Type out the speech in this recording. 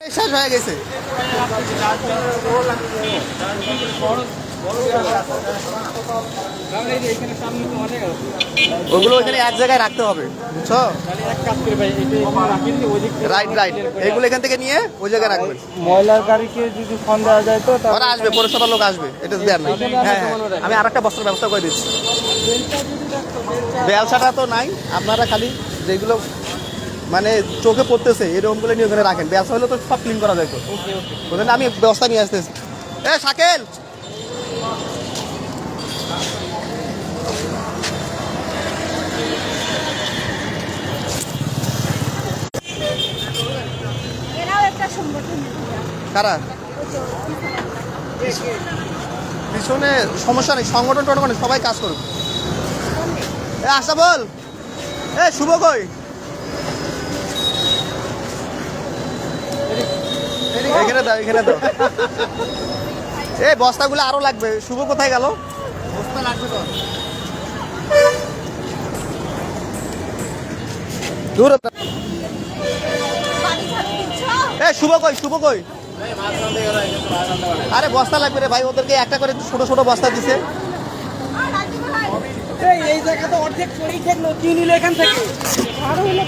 শেষ হয়ে গেছে। ওগুলো ওইখানে এক জায়গায় রাখতে হবে। বুঝছ? রাইট রাইট এগুলো এখান থেকে নিয়ে ওই জায়গায় রাখবেন ময়লার গাড়িকে যদি ফোন দেওয়া যায় তো ওরা আসবে পৌরসভার লোক আসবে এটা দেওয়ার নাই। হ্যাঁ হ্যাঁ আমি আর একটা বস্ত্রের ব্যবস্থা করে দিচ্ছি। ব্যবসাটা তো নাই আপনারা খালি যেগুলো মানে চোখে পড়তেছে এরকম বলে নিয়ে ওখানে রাখেন। ব্যবসা হলে তো সব ক্লিন করা যায় তো। ওখানে আমি ব্যবস্থা নিয়ে আসতেছি। এ শাকেল! এরাও একটা সংগঠন। কারা? পিছনে সমস্যা নেই সংগঠন টগঠন সবাই কাজ করুক। এ আসা বল এ শুভ কই? এখানে দাও এখানে দাও। এই বস্তাগুলো আরও লাগবে। শুভ কোথায় গেল? বস্তা লাগবে তো। দূর এ শুভ কই শুভ কই? আরে বস্তা লাগবে রে ভাই ওদেরকে একটা করে ছোট ছোট বস্তা দিছে। এই এই জায়গাটা অর্ধেক পরেই থাকল কি নিলে এখান থেকে? আরও হলো